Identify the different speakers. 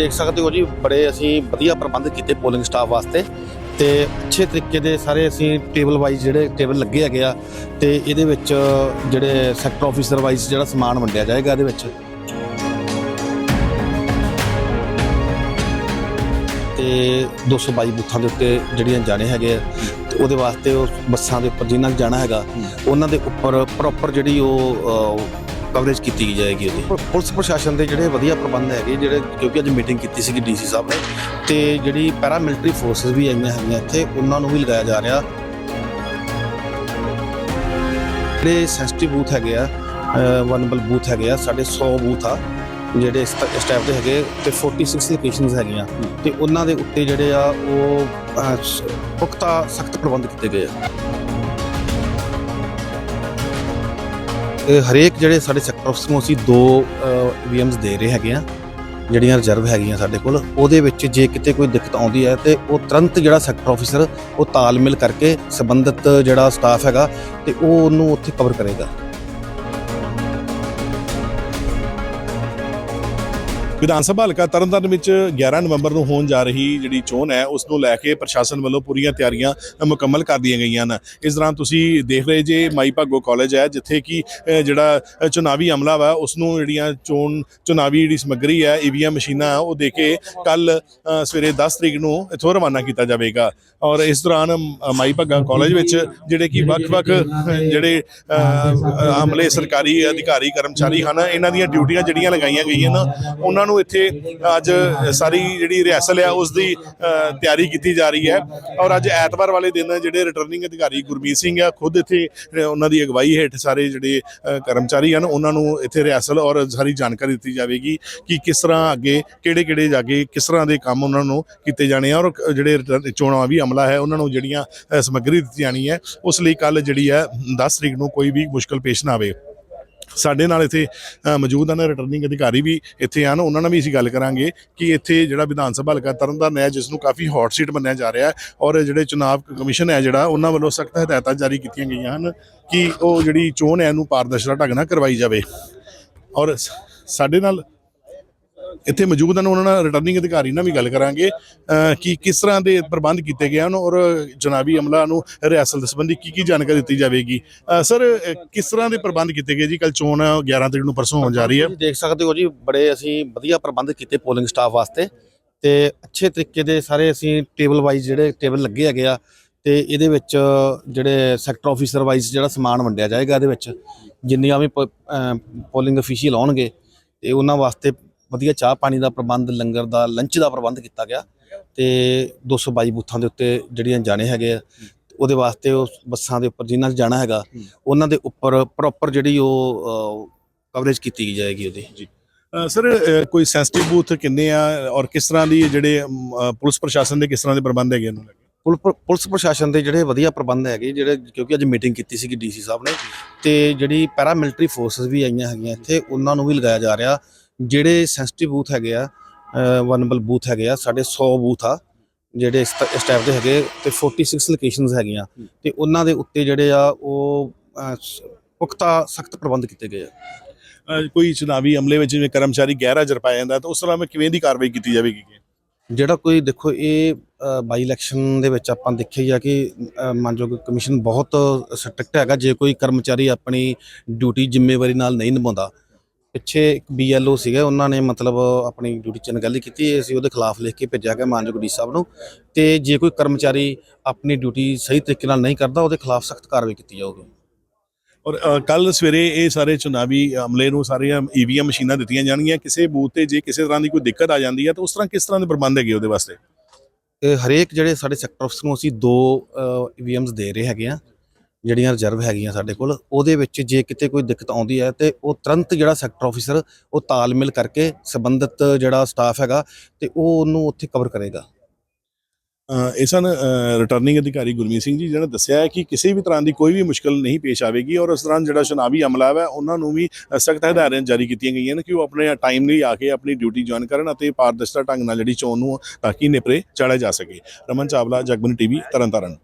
Speaker 1: ਦੇਖ ਸਕਦੇ ਹੋ ਜੀ ਬੜੇ ਅਸੀਂ ਵਧੀਆ ਪ੍ਰਬੰਧ ਕੀਤੇ ਪੋਲਿੰਗ ਸਟਾਫ ਵਾਸਤੇ ਤੇ ਅੱਛੇ ਤਰੀਕੇ ਦੇ ਸਾਰੇ ਅਸੀਂ ਟੇਬਲ ਵਾਈਜ਼ ਜਿਹੜੇ ਟੇਬਲ ਲੱਗੇ ਹੈਗੇ ਆ ਤੇ ਇਹਦੇ ਵਿੱਚ ਜਿਹੜੇ ਸੈਕਟਰ ਆਫੀਸਰ ਵਾਈਜ਼ ਜਿਹੜਾ ਸਮਾਨ ਵੰਡਿਆ ਜਾਏਗਾ ਇਹਦੇ ਵਿੱਚ। ਤੇ 222 ਬੂਥਾਂ ਦੇ ਉੱਤੇ ਜਿਹੜੀਆਂ ਜਾਣੇ ਹੈਗੇ ਆ ਉਹਦੇ ਵਾਸਤੇ ਉਹ ਬੱਸਾਂ ਦੇ ਉੱਪਰ ਜਿਨ੍ਹਾਂ ਨੇ ਜਾਣਾ ਹੈਗਾ ਉਹਨਾਂ ਦੇ ਉੱਪਰ ਪ੍ਰੋਪਰ ਜਿਹੜੀ ਉਹ ਕਵਰੇਜ ਕੀਤੀ ਜਾਏਗੀ ਉਹਦੀ। ਪੁਲਿਸ ਪ੍ਰਸ਼ਾਸਨ ਦੇ ਜਿਹੜੇ ਵਧੀਆ ਪ੍ਰਬੰਧ ਹੈਗੇ, ਜਿਹੜੇ ਕਿਉਂਕਿ ਅੱਜ ਮੀਟਿੰਗ ਕੀਤੀ ਸੀਗੀ ਡੀਸੀ ਸਾਹਿਬ ਨੇ, ਤੇ ਜਿਹੜੀ ਪੈਰਾ ਮਿਲਟਰੀ ਫੋਰਸਸ ਵੀ ਆਈਆਂ ਹੈਗੀਆਂ ਇੱਥੇ, ਉਹਨਾਂ ਨੂੰ ਵੀ ਲਗਾਇਆ ਜਾ ਰਿਹਾ। ਜਿਹੜੇ ਸੈਂਸਿਟਿਵ ਬੂਥ ਹੈਗੇ ਆ ਵਨਬਲ ਬੂਥ ਹੈਗੇ ਆ, ਸਾਡੇ 100 ਬੂਥ ਆ, ਜਿਹੜੇ ਸਟੈਪ ਦੇ ਹੈਗੇ, ਤੇ 46 ਲੋਕੇਸ਼ਨਸ ਹੈਗੀਆਂ। ਤੇ ਉਹਨਾਂ ਦੇ ਉੱਤੇ ਜਿਹੜੇ ਆ, ਉਹ ਪੁਖਤਾ ਸਖਤ ਪ੍ਰਬੰਧ ਕੀਤੇ ਗਏ ਆ। ਹਰੇਕ ਜਿਹੜੇ ਸਾਡੇ ਸੈਕਟਰ ਅਫਸਰ ਨੂੰ ਅਸੀਂ ਦੋ ਈਵੀਐਮਸ ਦੇ ਰਹੇ ਹੈਗੇ ਆ ਜਿਹੜੀਆਂ ਰਿਜ਼ਰਵ ਹੈਗੀਆਂ ਸਾਡੇ ਕੋਲ, ਉਹਦੇ ਵਿੱਚ ਜੇ ਕਿਤੇ ਕੋਈ ਦਿੱਕਤ ਆਉਂਦੀ ਹੈ ਤੇ ਉਹ ਤੁਰੰਤ ਜਿਹੜਾ ਸੈਕਟਰ ਆਫੀਸਰ ਉਹ ਤਾਲਮੇਲ ਕਰਕੇ ਸੰਬੰਧਿਤ ਜਿਹੜਾ ਸਟਾਫ ਹੈਗਾ ਤੇ ਉਹ ਉਹਨੂੰ ਉੱਥੇ ਕਵਰ ਕਰੇਗਾ।
Speaker 2: ਵਿਧਾਨ ਸਭਾ ਹਲਕਾ ਤਰਨਤਾਰਨ ਵਿੱਚ 11 ਨਵੰਬਰ ਨੂੰ ਹੋਣ ਜਾ ਰਹੀ ਜਿਹੜੀ ਚੋਣ ਹੈ ਉਸ ਨੂੰ ਲੈ ਕੇ ਪ੍ਰਸ਼ਾਸਨ ਵੱਲੋਂ ਪੂਰੀਆਂ ਤਿਆਰੀਆਂ ਮੁਕੰਮਲ ਕਰ ਦੀਆਂ ਗਈਆਂ ਹਨ। ਇਸ ਦੌਰਾਨ ਤੁਸੀਂ ਦੇਖ ਰਹੇ ਜੇ ਮਾਈ ਭਾਗੋ ਕਾਲਜ ਹੈ ਜਿੱਥੇ ਕਿ ਜਿਹੜਾ ਚੁਣਾਵੀ ਅਮਲਾ ਵਾ ਉਸ ਨੂੰ ਜਿਹੜੀਆਂ ਚੋਣ ਚੁਣਾਵੀ ਜਿਹੜੀ ਸਮੱਗਰੀ ਹੈ ਈਵੀਐਮ ਮਸ਼ੀਨਾਂ ਉਹ ਦੇ ਕੇ ਕੱਲ ਸਵੇਰੇ 10 ਤਰੀਕ ਨੂੰ ਇੱਥੋਂ ਰਵਾਨਾ ਕੀਤਾ ਜਾਵੇਗਾ। ਔਰ ਇਸ ਦੌਰਾਨ ਅ, ਮਾਈ ਭਾਗਾ ਕਾਲਜ ਵਿੱਚ ਜਿਹੜੇ ਕਿ ਵੱਖ-ਵੱਖ ਜਿਹੜੇ ਅਮਲੇ ਸਰਕਾਰੀ ਅਧਿਕਾਰੀ ਕਰਮਚਾਰੀ ਹਨ ਇਹਨਾਂ ਦੀਆਂ ਡਿਊਟੀਆਂ ਜਿਹੜੀਆਂ ਲਗਾਈਆਂ ਗਈਆਂ ਨਾ ਉਹਨਾਂ ਨੂੰ ਇੱਥੇ ਅੱਜ ਸਾਰੀ ਜਿਹੜੀ ਰਿਹਰਸਲ ਹੈ ਉਸ ਦੀ ਤਿਆਰੀ ਕੀਤੀ ਜਾ ਰਹੀ ਹੈ। ਔਰ ਅੱਜ ਐਤਵਾਰ ਵਾਲੇ ਦਿਨ ਜਿਹੜੇ ਰਿਟਰਨਿੰਗ ਅਧਿਕਾਰੀ ਗੁਰਮੀਤ ਸਿੰਘ ਆ, ਖੁਦ ਇੱਥੇ ਉਹਨਾਂ ਦੀ ਅਗਵਾਈ ਹੇਠ ਸਾਰੇ ਜਿਹੜੇ ਕਰਮਚਾਰੀ ਹਨ, ਉਹਨਾਂ ਨੂੰ ਇੱਥੇ ਰਿਹਰਸਲ ਔਰ ਸਾਰੀ ਜਾਣਕਾਰੀ ਦਿੱਤੀ ਜਾਵੇਗੀ ਕਿ ਕਿਸ ਤਰ੍ਹਾਂ ਅੱਗੇ ਕਿਹੜੇ ਕਿਹੜੇ ਜਾ ਕੇ ਕਿਸ ਤਰ੍ਹਾਂ ਦੇ ਕੰਮ ਉਹਨਾਂ ਨੂੰ ਕੀਤੇ ਜਾਣੇ ਆ। ਔਰ ਜਿਹੜੇ ਰਿਟਰਨ- ਚੋਣਾਂ ਵੀ ਅਮਲਾ ਹੈ, ਉਹਨਾਂ ਨੂੰ ਜਿਹੜੀਆਂ ਸਮੱਗਰੀ ਦਿੱਤੀ ਜਾਣੀ ਹੈ, ਉਸ ਲਈ ਕੱਲ ਜਿਹੜੀ ਹੈ 10 ਤਰੀਕ ਨੂੰ ਕੋਈ ਵੀ ਮੁਸ਼ਕਲ ਪੇਸ਼ ਨਾ ਆਵੇ। ਸਾਡੇ ਨਾਲ ਇੱਥੇ ਮੌਜੂਦ ਹਨ ਰਿਟਰਨਿੰਗ ਅਧਿਕਾਰੀ ਵੀ ਇੱਥੇ ਹਨ। ਉਹਨਾਂ ਨਾਲ ਵੀ ਅਸੀਂ ਗੱਲ ਕਰਾਂਗੇ ਕਿ ਇੱਥੇ ਜਿਹੜਾ ਵਿਧਾਨ ਸਭਾ ਹਲਕਾ ਤਰਨਤਾਰਨ ਹੈ, ਜਿਸ ਨੂੰ ਕਾਫੀ ਹੌਟ ਸੀਟ ਮੰਨਿਆ ਜਾ ਰਿਹਾ ਹੈ ਔਰ ਜਿਹੜੇ ਚੁਣਾਵ ਕਮਿਸ਼ਨ ਹੈ ਜਿਹੜਾ, ਉਹਨਾਂ ਵੱਲੋਂ ਸਖਤ ਹਦਾਇਤਾਂ ਜਾਰੀ ਕੀਤੀਆਂ ਗਈਆਂ ਹਨ ਕਿ ਉਹ ਜਿਹੜੀ ਚੋਣ ਹੈ, ਇਹਨੂੰ ਪਾਰਦਰਸ਼ਤਾ ਢੰਗ ਨਾਲ ਕਰਵਾਈ ਜਾਵੇ। ਔਰ ਸ- ਸਾਡੇ ਨਾਲ ਇੱਥੇ ਮੌਜੂਦ ਹਨ, ਉਹਨਾਂ ਨਾਲ ਰਿਟਰਨਿੰਗ ਅਧਿਕਾਰੀ ਨਾਲ ਵੀ ਗੱਲ ਕਰਾਂਗੇ ਕਿ ਕਿਸ ਤਰ੍ਹਾਂ ਦੇ ਪ੍ਰਬੰਧ ਕੀਤੇ ਗਏ ਹਨ ਔਰ ਜਨਾਬੀ ਅਮਲਾ ਨੂੰ ਰਿਹਾਸਲ ਦੇ ਸੰਬੰਧੀ ਕੀ ਕੀ ਜਾਣਕਾਰੀ ਦਿੱਤੀ ਜਾਵੇਗੀ? ਸਰ ਕਿਸ ਤਰ੍ਹਾਂ ਦੇ ਪ੍ਰਬੰਧ ਕੀਤੇ ਗਏ ਜੀ? ਕੱਲ ਚੋਣ 11 ਤਰੀਕ ਨੂੰ ਪਰਸੋਂ ਹੋਣ ਜਾ ਰਹੀ ਹੈ।
Speaker 1: ਦੇਖ ਸਕਦੇ ਹੋ ਜੀ, ਬੜੇ ਅਸੀਂ ਵਧੀਆ ਪ੍ਰਬੰਧ ਕੀਤੇ ਪੋਲਿੰਗ ਸਟਾਫ ਵਾਸਤੇ ਤੇ ਅੱਛੇ ਤਰੀਕੇ ਦੇ ਸਾਰੇ ਅਸੀਂ ਟੇਬਲ ਵਾਈਜ਼ ਜਿਹੜੇ ਟੇਬਲ ਲੱਗੇ ਹੈਗੇ ਆ ਤੇ ਇਹਦੇ ਵਿੱਚ ਜਿਹੜੇ ਸੈਕਟਰ ਆਫੀਸਰ ਵਾਈਜ਼ ਜਿਹੜਾ ਸਮਾਨ ਵੰਡਿਆ ਜਾਏਗਾ ਇਹਦੇ ਵਿੱਚ, ਜਿੰਨੀਆਂ ਵੀ ਪੋਲਿੰਗ ਅਫੀਸ਼ੀਅਲ ਆਉਣਗੇ ਤੇ ਉਹਨਾਂ ਵਾਸਤੇ ਵਧੀਆ ਚਾਹ ਪਾਣੀ ਦਾ ਪ੍ਰਬੰਧ ਲੰਗਰ ਦਾ ਲੰਚ ਦਾ ਪ੍ਰਬੰਧ ਕੀਤਾ ਗਿਆ ਤੇ 222 ਬੂਥਾਂ ਦੇ ਉੱਤੇ ਜਿਹੜੀਆਂ ਜਾਣੇ ਹੈਗੇ ਆ ਉਹਦੇ ਵਾਸਤੇ ਉਹ ਬੱਸਾਂ ਦੇ ਉੱਪਰ ਜਿਨ੍ਹਾਂ 'ਚ ਜਾਣਾ ਹੈਗਾ ਉਹਨਾਂ ਦੇ ਉੱਪਰ ਪ੍ਰੋਪਰ ਜਿਹੜੀ ਉਹ ਕਵਰੇਜ ਕੀਤੀ ਜਾਏਗੀ ਉਹਦੀ।
Speaker 2: ਅ, ਸਰ ਕੋਈ ਸੈਂਸਿਟਿਵ ਬੂਥ ਕਿੰਨੇ ਆ ਔਰ ਕਿਸ ਤਰ੍ਹਾਂ ਦੀ ਜਿਹੜੇ ਪੁਲਿਸ ਪ੍ਰਸ਼ਾਸਨ ਦੇ ਕਿਸ ਤਰ੍ਹਾਂ ਦੇ ਪ੍ਰਬੰਧ ਹੈਗੇ ਇਹਨੂੰ
Speaker 1: ਪੁਲ- ਪੁਲਿਸ ਪ੍ਰਸ਼ਾਸਨ ਦੇ ਜਿਹੜੇ ਵਧੀਆ ਪ੍ਰਬੰਧ ਹੈਗੇ ਜਿਹੜੇ ਕਿਉਂਕਿ ਅੱਜ ਮੀਟਿੰਗ ਕੀਤੀ ਸੀਗੀ ਡੀਸੀ ਸਾਹਿਬ ਨੇ ਤੇ ਜਿਹੜੀ ਪੈਰਾ ਮਿਲਟਰੀ ਫੋਰਸਸ ਵੀ ਆਈਆਂ ਹੈਗੀਆਂ ਇੱਥੇ ਉਹਨਾਂ ਨੂੰ ਵੀ ਲਗਾਇਆ ਜਾ ਰਿਹਾ ਜਿਹੜੇ ਸੈਂਸਿਟਿਵ ਬੂਥ ਹੈਗੇ ਆ ਵਨਬਲ ਬੂਥ ਹੈਗੇ ਆ ਸਾਡੇ 100 ਬੂਥ ਆ ਜਿਹੜੇ ਸਟੈਪ ਦੇ ਹੈਗੇ ਤੇ 46 ਲੋਕੇਸ਼ਨਸ ਹੈਗੀਆਂ ਤੇ ਉਹਨਾਂ ਦੇ ਉੱਤੇ ਜਿਹੜੇ ਆ ਉਹ ਪੁਖਤਾ ਸਖਤ ਪ੍ਰਬੰਧ ਕੀਤੇ ਗਏ ਆ।
Speaker 2: ਕੋਈ ਚੁਣਾਵੀ ਅਮਲੇ ਵਿੱਚ ਜਿਵੇਂ ਕਰਮਚਾਰੀ ਗੈਰ ਹਾਜ਼ਰ ਪਾਇਆ ਜਾਂਦਾ ਤਾਂ ਉਸ ਤਰ੍ਹਾਂ ਮੈਂ ਕਿਵੇਂ ਦੀ ਕਾਰਵਾਈ ਕੀਤੀ ਜਾਵੇਗੀ
Speaker 1: ਜਿਹੜਾ ਕੋਈ ਦੇਖੋ ਇਹ ਬਾਈ ਇਲੈਕਸ਼ਨ ਦੇ ਵਿੱਚ ਆਪਾਂ ਦੇਖਿਆ ਹੀ ਆ ਕਿ ਮਾਨਯੋਗ ਕਮਿਸ਼ਨ ਬਹੁਤ ਸਟ੍ਰਿਕਟ ਹੈਗਾ ਜੇ ਕੋਈ ਕਰਮਚਾਰੀ ਆਪਣੀ ਡਿਊਟੀ ਜ਼ਿੰਮੇਵਾਰੀ ਨਾਲ ਨਹੀਂ ਨਿਭਾਉਂਦਾ ਪਿੱਛੇ ਇੱਕ ਬੀਐਲਓ ਸੀਗਾ ਉਹਨਾਂ ਨੇ ਮਤਲਬ ਆਪਣੀ ਡਿਊਟੀ ਚ ਅਣਗਹਿਲੀ ਕੀਤੀ ਅਸੀਂ ਉਹਦੇ ਖਿਲਾਫ ਲਿਖ ਕੇ ਭੇਜਿਆ ਗਿਆ ਮਾਨਯੋਗ ਡੀ ਸਾਹਿਬ ਨੂੰ। ਤੇ ਜੇ ਕੋਈ ਕਰਮਚਾਰੀ ਆਪਣੀ ਡਿਊਟੀ ਸਹੀ ਤਰੀਕੇ ਨਾਲ ਨਹੀਂ ਕਰਦਾ ਉਹਦੇ ਖਿਲਾਫ ਸਖਤ ਕਾਰਵਾਈ ਕੀਤੀ ਜਾਊਗੀ।
Speaker 2: ਔਰ ਕੱਲ ਸਵੇਰੇ ਇਹ ਸਾਰੇ ਚੁਣਾਵੀ ਅਮਲੇ ਨੂੰ ਸਾਰੀਆਂ ਈਵੀਐਮ ਮਸ਼ੀਨਾਂ ਦਿੱਤੀਆਂ ਜਾਣਗੀਆਂ। ਕਿਸੇ ਬੂਥ ਤੇ ਜੇ ਕਿਸੇ ਤਰ੍ਹਾਂ ਦੀ ਕੋਈ ਦਿੱਕਤ ਆ ਜਾਂਦੀ ਹੈ ਤਾਂ ਉਸ ਤਰ੍ਹਾਂ ਕਿਸ ਤਰ੍ਹਾਂ ਦੇ ਪ੍ਰਬੰਧ ਹੈਗੇ ਉਹਦੇ ਵਾਸਤੇ?
Speaker 1: ਹਰੇਕ ਜਿਹੜੇ ਸਾਡੇ ਸੈਕਟਰ ਅਫਸਰ ਨੂੰ ਅਸੀਂ ਦੋ ਈਵੀਐਮਸ ਦੇ ਰਹੇ ਹੈਗੇ ਆ। ਜਿਹੜੀਆਂ ਰਿਜ਼ਰਵ ਹੈਗੀਆਂ ਸਾਡੇ ਕੋਲ ਉਹਦੇ ਵਿੱਚ ਜੇ ਕਿਤੇ ਕੋਈ ਦਿੱਕਤ ਆਉਂਦੀ ਹੈ ਤੇ ਉਹ ਤੁਰੰਤ ਜਿਹੜਾ ਸੈਕਟਰ ਆਫੀਸਰ ਉਹ ਤਾਲਮੇਲ ਕਰਕੇ ਸੰਬੰਧਿਤ ਜਿਹੜਾ ਸਟਾਫ ਹੈਗਾ ਤੇ ਉਹ ਉਹਨੂੰ ਉੱਥੇ ਕਵਰ ਕਰੇਗਾ।
Speaker 2: ਅ, ਇਹ ਸਨ ਰਿਟਰਨਿੰਗ ਅਧਿਕਾਰੀ ਗੁਰਮੀਤ ਸਿੰਘ ਜੀ ਜਿਹਨਾਂ ਨੇ ਦੱਸਿਆ ਹੈ ਕਿ ਕਿਸੇ ਵੀ ਤਰ੍ਹਾਂ ਦੀ ਕੋਈ ਵੀ ਮੁਸ਼ਕਲ ਨਹੀਂ ਪੇਸ਼ ਆਵੇਗੀ ਔਰ ਉਸ ਦੌਰਾਨ ਜਿਹੜਾ ਚੁਣਾਵੀ ਅਮਲਾ ਹੈ ਉਹਨਾਂ ਨੂੰ ਵੀ ਸਖਤ ਹਦਾਇਤਾਂ ਜਾਰੀ ਕੀਤੀਆਂ ਗਈਆਂ ਨੇ ਕਿ ਉਹ ਆਪਣੇ ਟਾਈਮ ਲਈ ਆ ਕੇ ਆਪਣੀ ਡਿਊਟੀ ਜੁਆਇਨ ਕਰਨ ਅਤੇ ਪਾਰਦਰਸ਼ਤਾ ਢੰਗ ਨਾਲ ਜਿਹੜੀ ਚੋਣ ਨੂੰ ਤਾਂ ਕਿ ਨਿਪਰੇ ਚਾੜਿਆ ਜਾ ਸਕੇ। ਰਮਨ ਚਾਵਲਾ ਜਗਬਨੀ ਟੀਵੀ ਤਰਨਤਾਰਨ।